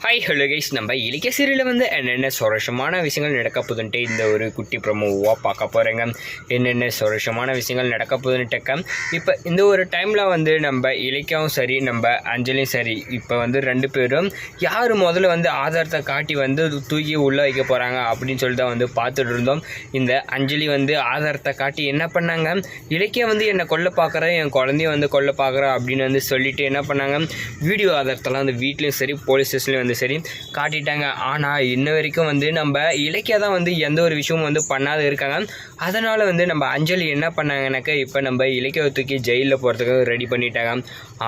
Hi hello guys நம்ம இலக்கிய சீரியலில் வந்து என்னென்ன சுரோஷமான விஷயங்கள் நடக்க போகுதுன்ட்டு இந்த ஒரு குட்டி ப்ரமோவாக பார்க்க போகிறேங்க என்னென்ன சுரோஷமான விஷயங்கள் நடக்க போதுன்ட்டுக்க இப்போ இந்த ஒரு டைமில் வந்து நம்ம இலக்கியாவும் சரி நம்ம அஞ்சலியும் சரி இப்போ வந்து ரெண்டு பேரும் யார் முதல்ல வந்து ஆதாரத்தை காட்டி வந்து தூக்கி உள்ளே வைக்க போகிறாங்க அப்படின்னு சொல்லி தான் வந்து பார்த்துட்டு இருந்தோம். இந்த அஞ்சலி வந்து ஆதாரத்தை காட்டி என்ன பண்ணாங்க? இலக்கியம் வந்து என்னை கொல்ல பார்க்குறேன் என் குழந்தைய வந்து கொல்ல பார்க்குறேன் அப்படின்னு வந்து சொல்லிவிட்டு என்ன பண்ணாங்க? வீடியோ ஆதாரத்தெல்லாம் வந்து வீட்லேயும் சரி போலீஸ் ஸ்டேஷன்லேயும் வந்து சரி காட்டிட்டாங்க. ஆனால் இன்ன வரைக்கும் வந்து நம்ம இலக்கியா தான் வந்து எந்த ஒரு விஷயமும் வந்து பண்ணாத இருக்காங்க. அதனால் வந்து நம்ம அஞ்சலி என்ன பண்ணாங்கனாக்கா இப்போ நம்ம இலக்கியாவை தூக்கி ஜெயிலில் போகிறதுக்கு ரெடி பண்ணிட்டாங்க.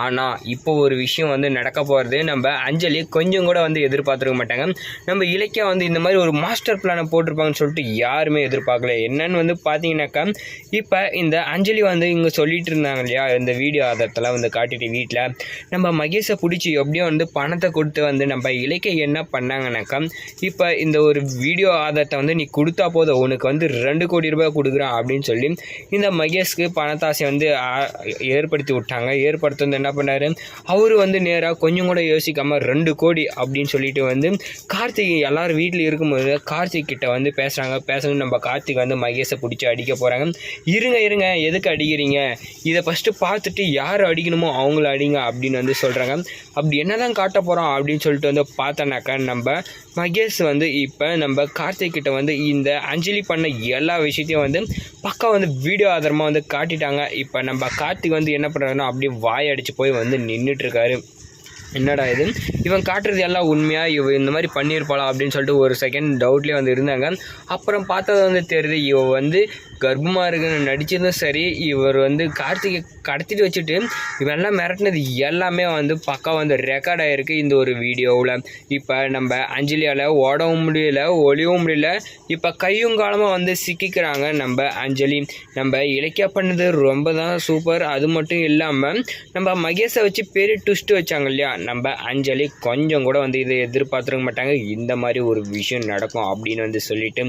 ஆனால் இப்போ ஒரு விஷயம் வந்து நடக்க போகிறது நம்ம அஞ்சலி கொஞ்சம் கூட வந்து எதிர்பார்த்துருக்க மாட்டாங்க. நம்ம இலக்கியா வந்து இந்த மாதிரி ஒரு மாஸ்டர் பிளானை போட்டிருப்பாங்கன்னு சொல்லிட்டு யாருமே எதிர்பார்க்கல. என்னன்னு வந்து பார்த்தீங்கன்னாக்கா இப்போ இந்த அஞ்சலி வந்து இங்கே சொல்லிட்டு இருந்தாங்க இல்லையா இந்த வீடியோ ஆதாரத்தெல்லாம் வந்து காட்டிட்டு வீட்டில் நம்ம மகேஷை பிடிச்சி எப்படியோ வந்து பணத்தை கொடுத்து வந்து நம்ம இலக்கிய என்ன பண்ணாங்கனாக்கா இப்போ இந்த ஒரு வீடியோ ஆதாரத்தை வந்து நீ கொடுத்தா போதும். உனக்கு வந்து ரெண்டு கோடி ரூபாய் கொடுக்குறான் அப்படின்னு சொல்லி இந்த மகேஷ்க்கு பணத்தாசை வந்து ஏற்படுத்தி விட்டாங்க. ஏற்படுத்தி வந்து என்ன பண்ணாரு? அவர் வந்து நேராக கொஞ்சம் கூட யோசிக்காமல் ரெண்டு கோடி அப்படின்னு சொல்லிட்டு வந்து கார்த்திக் எல்லோரும் வீட்டில் இருக்கும்போது கார்த்திக் கிட்ட வந்து பேசுகிறாங்க பேசணும் நம்ம கார்த்திக் வந்து மகேஷை பிடிச்சி அடிக்க போகிறாங்க இருங்க இருங்க எதுக்கு அடிக்கிறீங்க? இதை ஃபஸ்ட்டு பார்த்துட்டு யார் அடிக்கணுமோ அவங்கள அடிங்க அப்படின்னு வந்து சொல்கிறாங்க அப்படி என்னதான் காட்ட போகிறோம் அப்படின்னு சொல்லிட்டு வந்து பார்த்தோன்னாக்கா நம்ம மகேஷ் வந்து இப்போ நம்ம கார்த்திக் கிட்ட வந்து இந்த அஞ்சலி பண்ண எல்லா விஷயத்தையும் வந்து பக்கா வந்து வீடியோ ஆதாரமாக வந்து காட்டிட்டாங்க. இப்போ நம்ம கார்த்திக் வந்து என்ன பண்ணுறாங்கன்னா அப்படியே வாய் அடித்து போய் வந்து நின்றுட்டுருக்காரு என்னடா இது? இவன் காட்டுறது எல்லாம் உண்மையாக இவ இந்த மாதிரி பண்ணியிருப்பாளா? அப்படின்னு சொல்லிட்டு ஒரு செகண்ட் டவுட்லேயே வந்து இருந்தாங்க. அப்புறம் பார்த்தது வந்து தெரியுது இவ வந்து கர்ப்பமாக இருக்குன்னு நடிச்சதும் சரி இவர் வந்து கார்த்திகை கடத்திட்டு வச்சுட்டு இவெல்லாம் மிரட்டினது எல்லாமே வந்து பக்கம் வந்து ரெக்கார்ட் ஆகிருக்கு இந்த ஒரு வீடியோவில் இப்போ நம்ம அஞ்சலியால் ஓடவும் முடியல ஒளியவும் முடியல இப்போ கையும் காலமாக வந்து சிக்கிக்கிறாங்க நம்ம அஞ்சலி. நம்ம இலக்கியா பண்ணது ரொம்ப தான் சூப்பர் அது மட்டும் இல்லாமல் நம்ம மகேஷை வச்சு பெரிய ட்விஸ்ட்டு வச்சாங்க இல்லையா? நம்ம அஞ்சலி கொஞ்சம் கூட வந்து இதை எதிர்பார்த்துருக்க மாட்டாங்க. இந்த மாதிரி ஒரு விஷயம் நடக்கும் அப்படின்னு வந்து சொல்லிட்டு.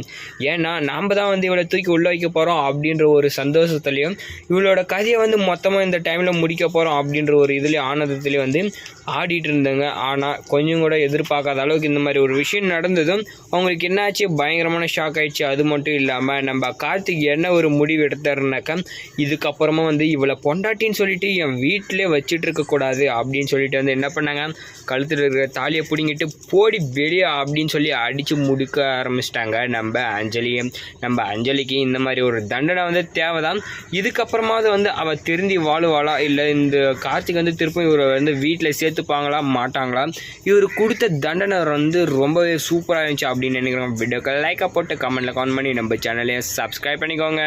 ஏன்னா நாம் தான் வந்து இவளை தூக்கி உள்ள வைக்க போகிறோம் அப்படின்ற ஒரு சந்தோஷத்துலேயும் இவளோட கதையை வந்து மொத்தமாக இந்த டைமில் முடிக்க போகிறோம் அப்படின்ற ஒரு இதுலேயும் ஆனந்தத்துலேயும் வந்து ஆடிட்டு இருந்தாங்க. ஆனால் கொஞ்சம் கூட எதிர்பார்க்காத அளவுக்கு இந்த மாதிரி ஒரு விஷயம் நடந்ததும் அவங்களுக்கு என்னாச்சு? பயங்கரமான ஷாக் ஆயிடுச்சு. அது மட்டும் இல்லாமல் நம்ம கார்த்திக் என்ன ஒரு முடிவு எடுத்தாருனாக்கா இதுக்கப்புறமா வந்து இவளை பொண்டாட்டின்னு சொல்லிட்டு என் வீட்டிலே வச்சுட்டு இருக்கக்கூடாது அப்படின்னு சொல்லிட்டு வந்து என்ன பண்ணாங்க? கழுத்தில் இருக்கிற தாலியை பிடிங்கிட்டு போடி வெளியே அப்படின்னு சொல்லி அடித்து முடிக்க ஆரம்பிச்சிட்டாங்க நம்ம அஞ்சலியும் நம்ம அஞ்சலிக்கு இந்த மாதிரி ஒரு ஒரு தண்டனை வந்து தேவைதான். இதுக்கப்புறமாவது வந்து அவள் திருந்தி வாழுவாளா? இல்லை இந்த கார்த்திக் வந்து திரும்ப இவரை வந்து வீட்டில் சேர்த்துப்பாங்களா? மாட்டாங்களா? இவர் கொடுத்த தண்டனை வந்து ரொம்பவே சூப்பராக இருந்துச்சு அப்படின்னு நினைக்கிறோம் வீடியோக்கு லைக்காக போட்டு கமெண்ட்டில் கமெண்ட் பண்ணி நம்ம சேனலையும் சப்ஸ்கிரைப் பண்ணிக்கோங்க.